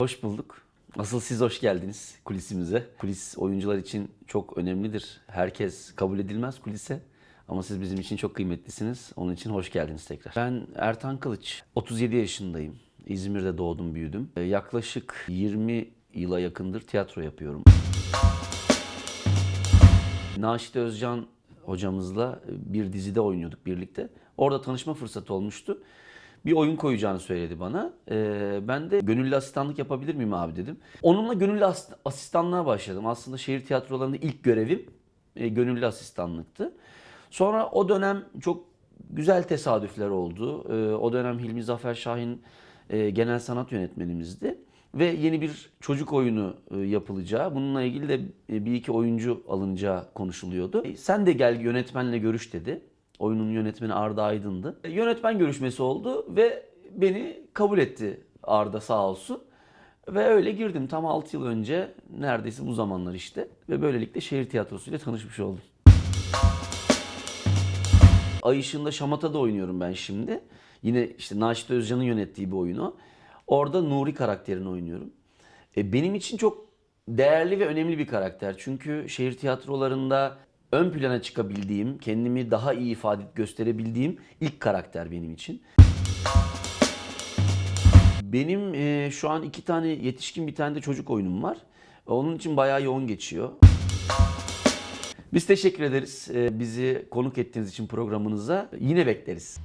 Hoş bulduk. Asıl siz hoş geldiniz kulisimize. Kulis oyuncular için çok önemlidir. Herkes kabul edilmez kulise. Ama siz bizim için çok kıymetlisiniz. Onun için hoş geldiniz tekrar. Ben Ertan Kılıç. 37 yaşındayım. İzmir'de doğdum, büyüdüm. Ee, Yaklaşık 20 yıla yakındır tiyatro yapıyorum. Naşit Özcan hocamızla bir dizide oynuyorduk birlikte. Orada tanışma fırsatı olmuştu. Bir oyun koyacağını söyledi bana. Ee, ben de gönüllü asistanlık yapabilir miyim abi dedim. Onunla gönüllü as- asistanlığa başladım. Aslında şehir tiyatrolarında ilk görevim e, gönüllü asistanlıktı. Sonra o dönem çok güzel tesadüfler oldu. Ee, o dönem Hilmi Zafer Şahin e, genel sanat yönetmenimizdi. Ve yeni bir çocuk oyunu e, yapılacağı, bununla ilgili de e, bir iki oyuncu alınacağı konuşuluyordu. E, Sen de gel yönetmenle görüş dedi. Oyunun yönetmeni Arda Aydın'dı. E, Yönetmen görüşmesi oldu ve beni kabul etti Arda sağ olsun. Ve öyle girdim tam 6 yıl önce neredeyse bu zamanlar işte. Ve böylelikle şehir tiyatrosuyla tanışmış oldum. Ay ışığında Şamata'da oynuyorum ben şimdi. Yine işte Naşit Özcan'ın yönettiği bir oyunu. Orada Nuri karakterini oynuyorum. E, benim için çok değerli ve önemli bir karakter. Çünkü şehir tiyatrolarında ön plana çıkabildiğim, kendimi daha iyi ifade gösterebildiğim ilk karakter benim için. Benim e, şu an iki tane yetişkin bir tane de çocuk oyunum var. Onun için bayağı yoğun geçiyor. Biz teşekkür ederiz e, bizi konuk ettiğiniz için programınıza. Yine bekleriz.